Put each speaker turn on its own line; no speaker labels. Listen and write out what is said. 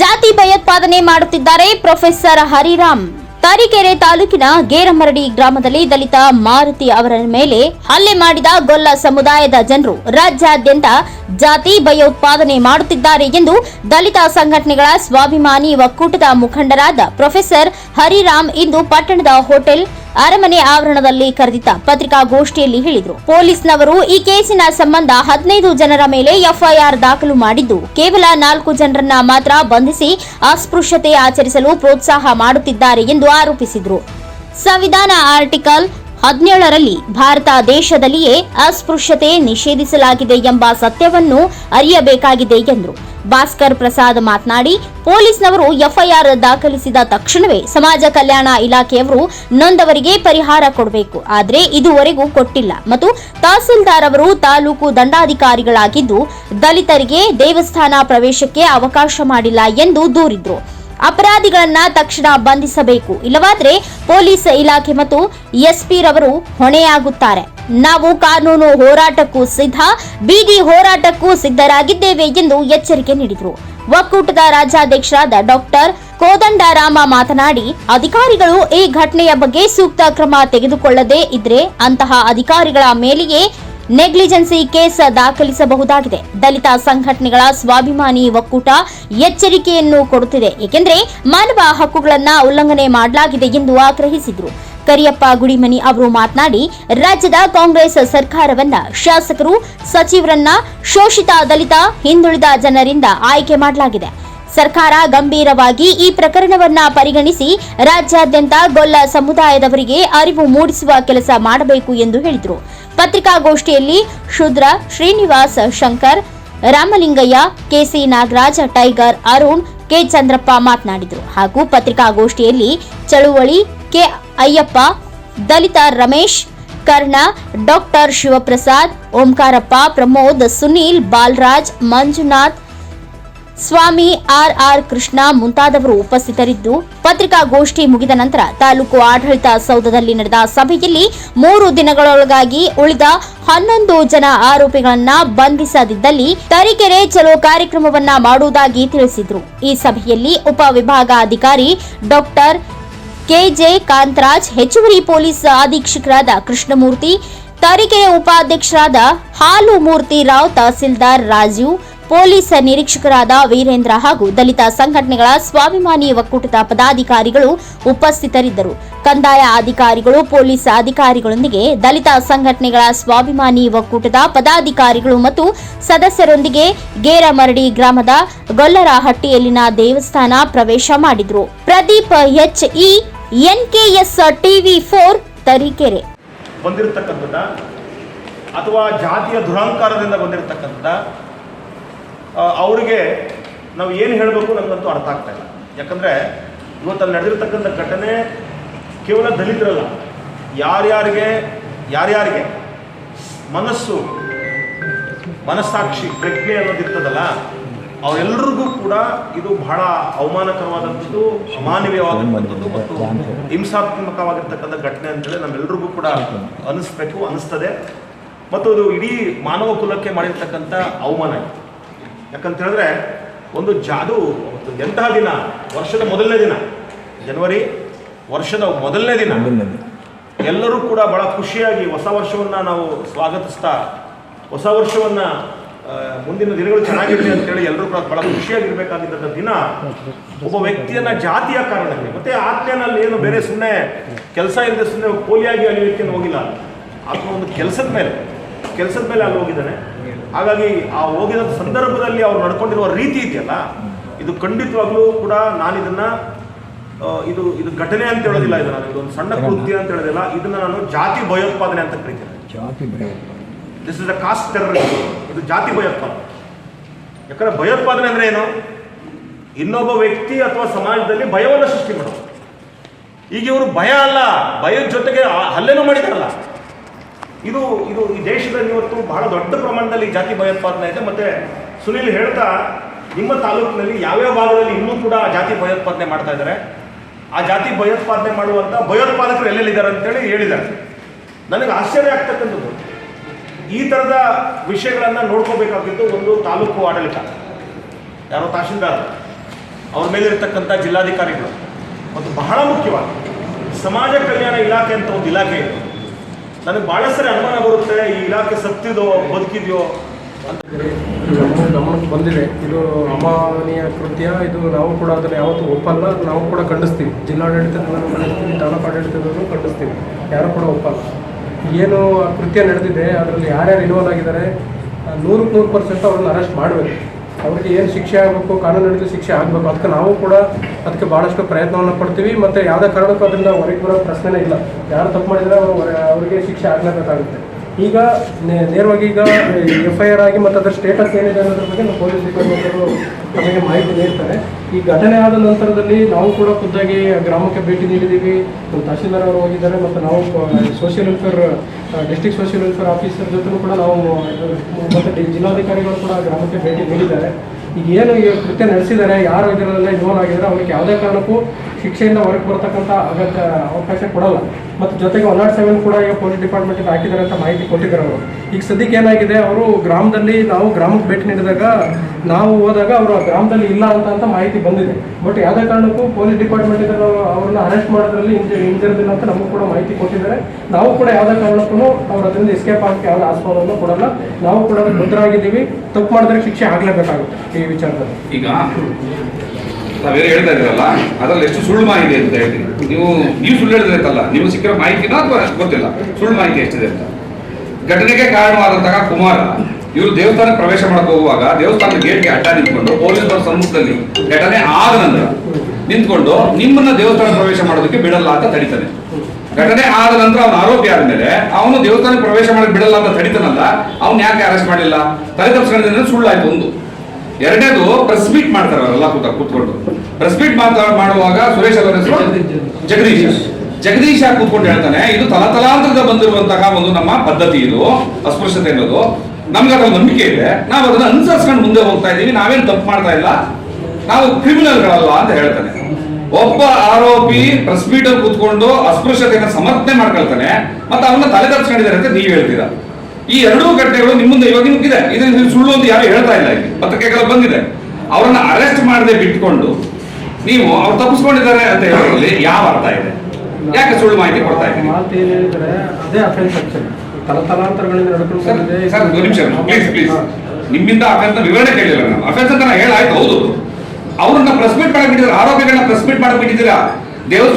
ಜಾತಿ ಭಯೋತ್ಪಾದನೆ ಮಾಡುತ್ತಿದ್ದಾರೆ ಪ್ರೊಫೆಸರ್ ಹರಿರಾಮ್. ತರೀಕೆರೆ ತಾಲೂಕಿನ ಗೇರಮರಡಿ ಗ್ರಾಮದಲ್ಲಿ ದಲಿತ ಮಾರುತಿ ಅವರ ಮೇಲೆ ಹಲ್ಲೆ ಮಾಡಿದ ಗೊಲ್ಲ ಸಮುದಾಯದ ಜನರು. ರಾಜ್ಯಾದ್ಯಂತ ಜಾತಿ ಭಯೋತ್ಪಾದನೆ ಮಾಡುತ್ತಿದ್ದಾರೆ ಎಂದು ದಲಿತ ಸಂಘಟನೆಗಳ ಸ್ವಾಭಿಮಾನಿ ಒಕ್ಕೂಟದ ಮುಖಂಡರಾದ ಪ್ರೊಫೆಸರ್ ಹರಿರಾಮ್ ಇಂದು ಪಟ್ಟಣದ ಹೋಟೆಲ್ ಅರಮನೆ ಆವರಣದಲ್ಲಿ ಕರೆದಿದ್ದ ಪತ್ರಿಕಾಗೋಷ್ಠಿಯಲ್ಲಿ ಹೇಳಿದರು. ಪೊಲೀಸ್ನವರು ಈ ಕೇಸಿನ ಸಂಬಂಧ ಹದಿನೈದು ಜನರ ಮೇಲೆ ಎಫ್ಐಆರ್ ದಾಖಲು ಮಾಡಿದ್ದು, ಕೇವಲ ನಾಲ್ಕು ಜನರನ್ನ ಮಾತ್ರ ಬಂಧಿಸಿ ಅಸ್ಪೃಶ್ಯತೆ ಆಚರಿಸಲು ಪ್ರೋತ್ಸಾಹ ಮಾಡುತ್ತಿದ್ದಾರೆ ಎಂದು ಆರೋಪಿಸಿದರು. ಸಂವಿಧಾನ ಆರ್ಟಿಕಲ್ ಹದಿನೇಳರಲ್ಲಿ ಭಾರತ ದೇಶದಲ್ಲಿಯೇ ಅಸ್ಪೃಶ್ಯತೆ ನಿಷೇಧಿಸಲಾಗಿದೆ ಎಂಬ ಸತ್ಯವನ್ನು ಅರಿಯಬೇಕಾಗಿದೆ ಎಂದರು. ಭಾಸ್ಕರ್ ಪ್ರಸಾದ್ ಮಾತನಾಡಿ, ಪೊಲೀಸ್ನವರು ಎಫ್ಐಆರ್ ದಾಖಲಿಸಿದ ತಕ್ಷಣವೇ ಸಮಾಜ ಕಲ್ಯಾಣ ಇಲಾಖೆಯವರು ನೊಂದವರಿಗೆ ಪರಿಹಾರ ಕೊಡಬೇಕು. ಆದರೆ ಇದುವರೆಗೂ ಕೊಟ್ಟಿಲ್ಲ. ಮತ್ತು ತಹಸೀಲ್ದಾರ್ ಅವರು ತಾಲೂಕು ದಂಡಾಧಿಕಾರಿಗಳಾಗಿದ್ದು, ದಲಿತರಿಗೆ ದೇವಸ್ಥಾನ ಪ್ರವೇಶಕ್ಕೆ ಅವಕಾಶ ಮಾಡಿಲ್ಲ ಎಂದು ದೂರಿದ್ರು. ಅಪರಾಧಿಗಳನ್ನ ತಕ್ಷಣ ಬಂಧಿಸಬೇಕು. ಇಲ್ಲವಾದರೆ ಪೊಲೀಸ್ ಇಲಾಖೆ ಮತ್ತು ಎಸ್ಪಿ ರವರು ಹೊಣೆಯಾಗುತ್ತಾರೆ. ನಾವು ಕಾನೂನು ಹೋರಾಟಕ್ಕೂ ಸಿದ್ಧ, ಬೀದಿ ಹೋರಾಟಕ್ಕೂ ಸಿದ್ಧರಾಗಿದ್ದೇವೆ ಎಂದು ಎಚ್ಚರಿಕೆ ನೀಡಿದರು. ಒಕ್ಕೂಟದ ರಾಜ್ಯಾಧ್ಯಕ್ಷರಾದ ಡಾಕ್ಟರ್ ಕೋದಂಡರಾಮ ಮಾತನಾಡಿ, ಅಧಿಕಾರಿಗಳು ಈ ಘಟನೆಯ ಬಗ್ಗೆ ಸೂಕ್ತ ಕ್ರಮ ತೆಗೆದುಕೊಳ್ಳದೇ ಇದ್ರೆ ಅಂತಹ ಅಧಿಕಾರಿಗಳ ಮೇಲೆಯೇ ನೆಗ್ಲಿಜೆನ್ಸಿ ಕೇಸ್ ದಾಖಲಿಸಬಹುದಾಗಿದೆ. ದಲಿತ ಸಂಘಟನೆಗಳ ಸ್ವಾಭಿಮಾನಿ ಒಕ್ಕೂಟ ಎಚ್ಚರಿಕೆಯನ್ನು ಕೊಡುತ್ತಿದೆ. ಏಕೆಂದರೆ ಮಾನವ ಹಕ್ಕುಗಳನ್ನು ಉಲ್ಲಂಘನೆ ಮಾಡಲಾಗಿದೆ ಎಂದು ಆಗ್ರಹಿಸಿದರು. ಕರಿಯಪ್ಪ ಗುಡಿಮನಿ ಅವರು ಮಾತನಾಡಿ, ರಾಜ್ಯದ ಕಾಂಗ್ರೆಸ್ ಸರ್ಕಾರವನ್ನ ಶಾಸಕರು, ಸಚಿವರನ್ನ ಶೋಷಿತ ದಲಿತ ಹಿಂದುಳಿದ ಜನರಿಂದ ಆಯ್ಕೆ ಮಾಡಲಾಗಿದೆ. ಸರ್ಕಾರ ಗಂಭೀರವಾಗಿ ಈ ಪ್ರಕರಣವನ್ನ ಪರಿಗಣಿಸಿ ರಾಜ್ಯಾದ್ಯಂತ ಗೊಲ್ಲ ಸಮುದಾಯದವರಿಗೆ ಅರಿವು ಮೂಡಿಸುವ ಕೆಲಸ ಮಾಡಬೇಕು ಎಂದು ಹೇಳಿದರು. ಪತ್ರಿಕಾಗೋಷ್ಠಿಯಲ್ಲಿ ಶುದ್ರ, Srinivas Shankar, Ramalingaiah, K C Nagaraj, Tiger Arun, K. Chandrappa ಮಾತನಾಡಿದರು. ಹಾಗೂ ಪತ್ರಿಕಾಗೋಷ್ಠಿಯಲ್ಲಿ ಚಳುವಳಿ, K. Ayyappa, Dalit Ramesh, Karna, doctor Shivaprasad, Omkarappa, Pramod, Sunil, Balaraj, Manjunath, Swamy R R Krishna ಮುಂತಾದವರು ಉಪಸ್ಥಿತರಿದ್ದು, ಪತ್ರಿಕಾಗೋಷ್ಠಿ ಮುಗಿದ ನಂತರ ತಾಲೂಕು ಆಡಳಿತ ಸೌಧದಲ್ಲಿ ನಡೆದ ಸಭೆಯಲ್ಲಿ ಮೂರು ದಿನಗಳೊಳಗಾಗಿ ಉಳಿದ ಹನ್ನೊಂದು ಜನ ಆರೋಪಿಗಳನ್ನ ಬಂಧಿಸದಿದ್ದಲ್ಲಿ ತರೀಕೆರೆ ಚಲೋ ಕಾರ್ಯಕ್ರಮವನ್ನ ಮಾಡುವುದಾಗಿ ತಿಳಿಸಿದ್ರು. ಈ ಸಭೆಯಲ್ಲಿ ಉಪವಿಭಾಗಾಧಿಕಾರಿ ಡಾಕ್ಟರ್ ಕೆಜೆ ಕಾಂತರಾಜ್, ಹೆಚ್ಚುವರಿ ಪೊಲೀಸ್ ಅಧೀಕ್ಷಕರಾದ ಕೃಷ್ಣಮೂರ್ತಿ, ತರೀಕೆರೆ ಉಪಾಧ್ಯಕ್ಷರಾದ ಹಾಲು ಮೂರ್ತಿ ರಾವ್, ತಹಸೀಲ್ದಾರ್ ರಾಜೀವ್ ಪೊಲೀಸ್ ನಿರೀಕ್ಷಕರಾದ ವೀರೇಂದ್ರ ಹಾಗೂ ದಲಿತ ಸಂಘಟನೆಗಳ ಸ್ವಾಭಿಮಾನಿ ಒಕ್ಕೂಟದ ಪದಾಧಿಕಾರಿಗಳು ಉಪಸ್ಥಿತರಿದ್ದರು. ಕಂದಾಯ ಅಧಿಕಾರಿಗಳು, ಪೊಲೀಸ್ ಅಧಿಕಾರಿಗಳೊಂದಿಗೆ ದಲಿತ ಸಂಘಟನೆಗಳ ಸ್ವಾಭಿಮಾನಿ ಒಕ್ಕೂಟದ ಪದಾಧಿಕಾರಿಗಳು ಮತ್ತು ಸದಸ್ಯರೊಂದಿಗೆ ಗೇರಮರಡಿ ಗ್ರಾಮದ ಗೊಲ್ಲರಹಟ್ಟಿಯಲ್ಲಿನ ದೇವಸ್ಥಾನ ಪ್ರವೇಶ ಮಾಡಿದರು. Pradeep H E N K S TV four Tarikere.
ಬಂದಿರತಕ್ಕಂಥದ್ದ ಅಥವಾ ಜಾತಿಯ ದುರಹಂಕಾರದಿಂದ ಬಂದಿರತಕ್ಕಂಥದ್ದ ಅವರಿಗೆ ನಾವು ಏನು ಹೇಳಬೇಕು ನಮಗಂತೂ ಅರ್ಥ ಆಗ್ತಾ ಇಲ್ಲ. ಯಾಕಂದರೆ ಇವತ್ತಲ್ಲಿ ನಡೆದಿರ್ತಕ್ಕಂಥ ಘಟನೆ ಕೇವಲ ದಲಿತರಲ್ಲ, ಯಾರ್ಯಾರಿಗೆ ಯಾರ್ಯಾರಿಗೆ ಮನಸ್ಸು, ಮನಸ್ಸಾಕ್ಷಿ, ಪ್ರಜ್ಞೆ ಅನ್ನೋದಿರ್ತದಲ್ಲ ಅವರೆಲ್ಲರಿಗೂ ಕೂಡ ಇದು ಬಹಳ ಅವಮಾನಕರವಾದಂಥದ್ದು ಅಮಾನವೀಯವಾದಂಥದ್ದು ಮತ್ತು ಹಿಂಸಾತ್ಮಕವಾಗಿರ್ತಕ್ಕಂಥ ಘಟನೆ ಅಂತೇಳಿ ನಮ್ಮೆಲ್ಲರಿಗೂ ಕೂಡ ಅನಿಸ್ಬೇಕು ಅನಿಸ್ತದೆ. ಮತ್ತು ಅದು ಇಡೀ ಮಾನವ ಕುಲಕ್ಕೆ ಮಾಡಿರ್ತಕ್ಕಂಥ ಅವಮಾನ ಯಾಕಂತೇಳಿದ್ರೆ ಯಾಕಂತ ಹೇಳಿದ್ರೆ ಒಂದು ಜಾದು ಎಂತಹ ದಿನ? ವರ್ಷದ ಮೊದಲನೇ ದಿನ. ಜನವರಿ ವರ್ಷದ ಮೊದಲನೇ ದಿನ. ಎಲ್ಲರೂ ಕೂಡ ಬಹಳ ಖುಷಿಯಾಗಿ ಹೊಸ ವರ್ಷವನ್ನು ನಾವು ಸ್ವಾಗತಿಸ್ತಾ ಹೊಸ ವರ್ಷವನ್ನ ಮುಂದಿನ ದಿನಗಳು ಚೆನ್ನಾಗಿರಲಿ ಅಂತೇಳಿ ಎಲ್ಲರೂ ಕೂಡ ಬಹಳ ಖುಷಿಯಾಗಿರ್ಬೇಕಾಗಿದ್ದಂಥ ದಿನ ಒಬ್ಬ ವ್ಯಕ್ತಿಯನ್ನ ಜಾತಿಯ ಕಾರಣಕ್ಕೆ, ಮತ್ತೆ ಆಜ್ಞೆನಲ್ಲಿ ಏನು ಬೇರೆ ಸುಮ್ಮನೆ ಕೆಲಸ ಇಲ್ಲದೆ ಸುಮ್ಮನೆ ಪೋಲಿಯಾಗಿ ವ್ಯಕ್ತಿಯನ್ನು ಹೋಗಿಲ್ಲ. ಆತನ ಒಂದು ಕೆಲಸದ ಮೇಲೆ ಕೆಲಸದ ಮೇಲೆ ಅಲ್ಲಿ ಹೋಗಿದ್ದಾನೆ. ಹಾಗಾಗಿ ಆ ಹೋಗಿದ ಸಂದರ್ಭದಲ್ಲಿ ಅವ್ರು ನಡ್ಕೊಂಡಿರುವ ರೀತಿ ಇದೆಯಲ್ಲ, ಇದು ಖಂಡಿತವಾಗ್ಲೂ ಕೂಡ ನಾನು ಇದನ್ನ ಇದು ಇದು ಘಟನೆ ಅಂತ ಹೇಳೋದಿಲ್ಲ ಇದನ್ನ ನಾನು, ಇದೊಂದು ಸಣ್ಣ ಕೃತ್ಯ ಅಂತ ಹೇಳೋದಿಲ್ಲ. ಇದನ್ನ ನಾನು ಜಾತಿ ಭಯೋತ್ಪಾದನೆ ಅಂತ ಕರಿತೇನೆ.
ಜಾತಿ ಭಯ
this is the caste terrorism ಇದು ಜಾತಿ ಭಯೋತ್ಪಾದನೆ. ಯಾಕಂದ್ರೆ ಭಯೋತ್ಪಾದನೆ ಅಂದ್ರೆ ಏನು? ಇನ್ನೊಬ್ಬ ವ್ಯಕ್ತಿ ಅಥವಾ ಸಮಾಜದಲ್ಲಿ ಭಯವನ್ನು ಸೃಷ್ಟಿ ಮಾಡೋದು. ಈಗ ಇವರು ಭಯ ಅಲ್ಲ, ಭಯದ ಜೊತೆಗೆ ಹಲ್ಲೆನೂ ಮಾಡಿದಾರಲ್ಲ. ಇದು ಇದು ಈ ದೇಶದಲ್ಲಿ ಇವತ್ತು ಬಹಳ ದೊಡ್ಡ ಪ್ರಮಾಣದಲ್ಲಿ ಜಾತಿ ಭಯೋತ್ಪಾದನೆ ಇದೆ. ಮತ್ತೆ ಸುನೀಲ್ ಹೇಳ್ತಾ, ನಿಮ್ಮ ತಾಲೂಕಿನಲ್ಲಿ ಯಾವ್ಯಾವ ಭಾಗದಲ್ಲಿ ಇನ್ನೂ ಕೂಡ ಜಾತಿ ಭಯೋತ್ಪಾದನೆ ಮಾಡ್ತಾ ಇದ್ದಾರೆ? ಆ ಜಾತಿ ಭಯೋತ್ಪಾದನೆ ಮಾಡುವಂತ ಭಯೋತ್ಪಾದಕರು ಎಲ್ಲೆಲ್ಲಿದ್ದಾರೆ ಅಂತೇಳಿ ಹೇಳಿದ್ದಾರೆ. ನನಗೆ ಆಶ್ಚರ್ಯ ಆಗ್ತಕ್ಕಂಥದ್ದು. ಈ ಥರದ ವಿಷಯಗಳನ್ನು ನೋಡ್ಕೋಬೇಕಾಗಿದ್ದು ಒಂದು ತಾಲೂಕು ಆಡಳಿತ. ಯಾರೋ ತಹಶೀಲ್ದಾರ್, ಅವ್ರ ಮೇಲಿರ್ತಕ್ಕಂಥ ಜಿಲ್ಲಾಧಿಕಾರಿಗಳು. ಮತ್ತು ಬಹಳ ಮುಖ್ಯವಾಗಿ ಸಮಾಜ ಕಲ್ಯಾಣ ಇಲಾಖೆ ಅಂತ ಒಂದು ಇಲಾಖೆ ಇದೆ. ನನಗೆ ಭಾಳ ಸರಿ ಅನುಮಾನ ಬರುತ್ತೆ, ಈ ಇಲಾಖೆ ಸತ್ತಿದೋ, ಬದುಕಿದೆಯೋ ಅಂತ.
ಗಮನಕ್ಕೆ ಬಂದಿದೆ. ಇದು ಅಮಾನೀಯ ಕೃತ್ಯ. ಇದು ನಾವು ಕೂಡ ಅದನ್ನು ಯಾವತ್ತೂ ಒಪ್ಪಲ್ಲ. ನಾವು ಕೂಡ ಖಂಡಿಸ್ತೀವಿ. ಜಿಲ್ಲಾಡಳಿತ ಖಂಡಿಸ್ತೀವಿ, ತಾಲೂಕು ಆಡಳಿತದವರು ಖಂಡಿಸ್ತೀವಿ. ಯಾರು ಕೂಡ ಒಪ್ಪಲ್ಲ. ಏನು ಕೃತ್ಯ ನಡೆದಿದೆ, ಅದರಲ್ಲಿ ಯಾರ್ಯಾರು ಇನ್ವಾಲ್ವ್ ಆಗಿದ್ದಾರೆ ನೂರಕ್ಕೆ ನೂರು ಪರ್ಸೆಂಟ್ ಅವ್ರನ್ನ ಅರೆಸ್ಟ್ ಮಾಡಬೇಕು. ಅವ್ರಿಗೆ ಏನು ಶಿಕ್ಷೆ ಆಗಬೇಕು, ಕಾನೂನು ರೀತಿ ಶಿಕ್ಷೆ ಆಗಬೇಕು, ಅದಕ್ಕೆ ನಾವು ಕೂಡ ಅದಕ್ಕೆ ಭಾಳಷ್ಟು ಪ್ರಯತ್ನವನ್ನು ಪಡ್ತೀವಿ. ಮತ್ತು ಯಾವುದೇ ಕಾರಣಕ್ಕೂ ಅದರಿಂದ ಹೊರಗೆ ಬರೋ ಪ್ರಶ್ನೆನೇ ಇಲ್ಲ. ಯಾರು ತಪ್ಪು ಮಾಡಿದರೆ ಅವರು ಅವರಿಗೆ ಶಿಕ್ಷೆ ಆಗಲೇಬೇಕಾಗುತ್ತೆ. ಈಗ ನೇರವಾಗಿ ಈಗ ಎಫ್ ಐ ಆರ್ ಆಗಿ ಮತ್ತು ಅದರ ಸ್ಟೇಟಸ್ ಏನಿದೆ ಅನ್ನೋದ್ರ ಬಗ್ಗೆ ನಮ್ಮ ಪೊಲೀಸ್ ಡಿಪಾರ್ಟ್ಮೆಂಟ್ ನಮಗೆ ಮಾಹಿತಿ ನೀಡ್ತಾರೆ. ಈ ಘಟನೆ ಆದ ನಂತರದಲ್ಲಿ ನಾವು ಕೂಡ ಖುದ್ದಾಗಿ ಗ್ರಾಮಕ್ಕೆ ಭೇಟಿ ನೀಡಿದ್ದೀವಿ. ತಹಶೀಲ್ದಾರ್ ಅವರು ಹೋಗಿದ್ದಾರೆ ಮತ್ತು ನಾವು social welfare district social welfare officer ಜೊತೆ ಕೂಡ ನಾವು, ಮತ್ತು ಜಿಲ್ಲಾಧಿಕಾರಿಗಳು ಕೂಡ ಗ್ರಾಮಕ್ಕೆ ಭೇಟಿ ನೀಡಿದ್ದಾರೆ. ಈಗ ಏನು ಕೃತ್ಯ ನಡೆಸಿದ್ದಾರೆ, ಯಾರು ಇದರಲ್ಲೇ ಇನ್ವಾಲ್ವ್ ಆಗಿದ್ದಾರೆ, ಅವ್ರಿಗೆ ಯಾವುದೇ ಕಾರಣಕ್ಕೂ ಶಿಕ್ಷೆಯಿಂದ ಹೊರಗೆ ಬರ್ತಕ್ಕಂಥ ಅಗತ್ಯ ಅವಕಾಶ ಕೊಡಲ್ಲ. ಮತ್ತು ಜೊತೆಗೆ ಒನ್ ನಾಟ್ ಸೆವೆನ್ ಕೂಡ ಈಗ ಪೊಲೀಸ್ ಡಿಪಾರ್ಟ್ಮೆಂಟಿಗೆ ಹಾಕಿದ್ದಾರೆ ಅಂತ ಮಾಹಿತಿ ಕೊಟ್ಟಿದ್ದಾರೆ ಅವರು. ಈಗ ಸದ್ಯಕ್ಕೆ ಏನಾಗಿದೆ, ಅವರು ಗ್ರಾಮದಲ್ಲಿ ನಾವು ಗ್ರಾಮಕ್ಕೆ ಭೇಟಿ ನೀಡಿದಾಗ, ನಾವು ಹೋದಾಗ ಅವರು ಗ್ರಾಮದಲ್ಲಿ ಇಲ್ಲ ಅಂತ ಅಂತ ಮಾಹಿತಿ ಬಂದಿದೆ. ಬಟ್ ಯಾವುದೇ ಕಾರಣಕ್ಕೂ ಪೊಲೀಸ್ ಡಿಪಾರ್ಟ್ಮೆಂಟ್ ಅವ್ರನ್ನ ಅರೆಸ್ಟ್ ಮಾಡೋದ್ರಲ್ಲಿ ಹಿಂಜ ಹಿಂಜರಿದಿಲ್ಲ ಅಂತ ನಮಗೂ ಕೂಡ ಮಾಹಿತಿ ಕೊಟ್ಟಿದ್ದಾರೆ. ನಾವು ಕೂಡ ಯಾವುದೇ ಕಾರಣಕ್ಕೂ ಅವ್ರು ಅದರಿಂದ ಎಸ್ಕೇಪ್ ಆಗಕ್ಕೆ ಯಾವುದೇ ಆಸ್ಪದವನ್ನು ಕೊಡಲ್ಲ. ನಾವು ಕೂಡ ಭದ್ರಾಗಿದ್ದೀವಿ. ತಪ್ಪು ಮಾಡಿದ್ರೆ ಶಿಕ್ಷೆ ಆಗಲೇಬೇಕಾಗುತ್ತೆ ಈ ವಿಚಾರದಲ್ಲಿ.
ಈಗ ನಾವೇನು ಹೇಳ್ತಾ ಇದ್ದೀರಲ್ಲ ಅದರಲ್ಲಿ ಎಷ್ಟು ಸುಳ್ಳು ಮಾಹಿತಿ ಅಂತ ಹೇಳ್ತೀನಿ. ನೀವು ನೀವು ಸುಳ್ಳು ಹೇಳಿದ್ರೆ ಅಂತಲ್ಲ ನೀವು ಸಿಕ್ಕಿರೋ ಮಾಹಿತಿನ ಅಥವಾ ಗೊತ್ತಿಲ್ಲ? ಸುಳ್ಳು ಮಾಹಿತಿ ಎಷ್ಟಿದೆ ಅಂತ. ಘಟನೆಗೆ ಕಾರಣವಾದಂತಹ ಕುಮಾರ. ಇವರು ದೇವಸ್ಥಾನಕ್ಕೆ ಪ್ರವೇಶ ಮಾಡಕ್ ಹೋಗುವಾಗ ದೇವಸ್ಥಾನದ ಗೇಟ್ಗೆ ಅಡ್ಡ ನಿಂತ್ಕೊಂಡು ಪೊಲೀಸರ ಸಮ್ಮುಖದಲ್ಲಿ ಘಟನೆ ಆದ ನಂತರ ನಿಂತ್ಕೊಂಡು ನಿಮ್ಮನ್ನ ದೇವಸ್ಥಾನ ಪ್ರವೇಶ ಮಾಡೋದಕ್ಕೆ ಬಿಡಲ್ಲ ಅಂತ ತಡಿತಾನೆ. ಘಟನೆ ಆದ ನಂತರ ಅವನ ಆರೋಪಿ ಆದ್ಮೇಲೆ ಅವನು ದೇವಸ್ಥಾನಕ್ಕೆ ಪ್ರವೇಶ ಮಾಡಕ್ ಬಿಡಲ್ಲ ಅಂತ ತಡಿತಾನಲ್ಲ, ಅವ್ನು ಯಾಕೆ ಅರೆಸ್ಟ್ ಮಾಡಿಲ್ಲ? ತಲೆ ತಪ್ಪಿಸ್ಕೊಂಡಿದ್ರೆ ಸುಳ್ಳಾಯ್ತು ಒಂದು. ಎರಡನೇದು ಪ್ರೆಸ್ ಮೀಟ್ ಮಾಡ್ತಾರೆ ಅವರೆಲ್ಲ ಕೂತ ಕೂತ್ಕೊಂಡು. ಪ್ರೆಸ್ ಮೀಟ್ ಮಾತಾಡ್ ಮಾಡುವಾಗ ಸುರೇಶ್ ಅವರ ಹೆಸರು? ಜಗದೀಶ್. ಜಗದೀಶ ಕೂತ್ಕೊಂಡು ಹೇಳ್ತಾನೆ, ಇದು ತಲತಲಾಂತರದ ಬಂದಿರುವಂತಹ ಒಂದು ನಮ್ಮ ಪದ್ಧತಿ ಇದು, ಅಸ್ಪೃಶ್ಯತೆ ಅನ್ನೋದು. ನಮ್ಗೆ ಅದ್ರ ನಂಬಿಕೆ ಇದೆ. ನಾವು ಅದನ್ನ ಅನುಸರಿಸ್ಕೊಂಡು ಮುಂದೆ ಹೋಗ್ತಾ ಇದೀವಿ ನಾವೇನು ತಪ್ಪು ಮಾಡ್ತಾ ಇಲ್ಲ. ನಾವು ಕ್ರಿಮಿನಲ್ಗಳಲ್ಲ ಅಂತ ಹೇಳ್ತಾನೆ. ಒಬ್ಬ ಆರೋಪಿ ಪ್ರೆಸ್ ಮೀಟ್ ಕೂತ್ಕೊಂಡು ಅಸ್ಪೃಶ್ಯತೆಯನ್ನು ಸಮರ್ಥನೆ ಮಾಡ್ಕೊಳ್ತಾನೆ. ಮತ್ತೆ ಅವನ್ನ ತಲೆ ತರ್ಸ್ಕೊಂಡಿದ್ದಾರೆ ಅಂತ ನೀವು ಹೇಳ್ತೀರಾ? ಈ ಎರಡೂ ಘಟನೆಗಳು ನಿಮ್ಮ ಮುಂದೆ ಇವಾಗ ನುಗ್ಗಿದೆ ಇದು ಇದು ಸುಳ್ಳು ಅಂತ ಯಾರು ಹೇಳ್ತಾ ಇಲ್ಲ ಇಲ್ಲಿ. ಪತ್ರಿಕೆಗಳು ಬಂದಿದೆ. ಅವರನ್ನ ಅರೆಸ್ಟ್ ಮಾಡದೆ ಬಿಟ್ಕೊಂಡು ನೀವು ಅವ್ರು ತಪ್ಪಿಸ್ಕೊಂಡಿದ್ದಾರೆ ಅಂತ ಹೇಳೋದ್ರಲ್ಲಿ ಯಾವ ಅರ್ಥ ಇದೆ? ಯಾಕೆ ಸುಳ್ಳು ಮಾಹಿತಿ ಕೊಡ್ತಾ
ಹಾ.
ನಿಮ್ಮಿಂದ ಅಫೆನ್ಸ್ ವಿವರಣೆ ಕೇಳಿಲ್ಲ ನಾನು. ಅಫೆನ್ಸ್ ಅಂತ ಹೇಳಾಯ್ತು ಹೌದು. ಅವ್ರನ್ನ ಪ್ರೆಸ್ ಮೀಟ್ ಮಾಡಕ್ ಬಿಟ್ಟಿದ್ರೆ ಆರೋಪಿಗಳನ್ನ ಪ್ರೆಸ್ ಮೀಟ್ ಮಾಡಕ್ ಬಿಟ್ಟಿದ್ದೀರಾ? ದೇವಸ್ಥಾನ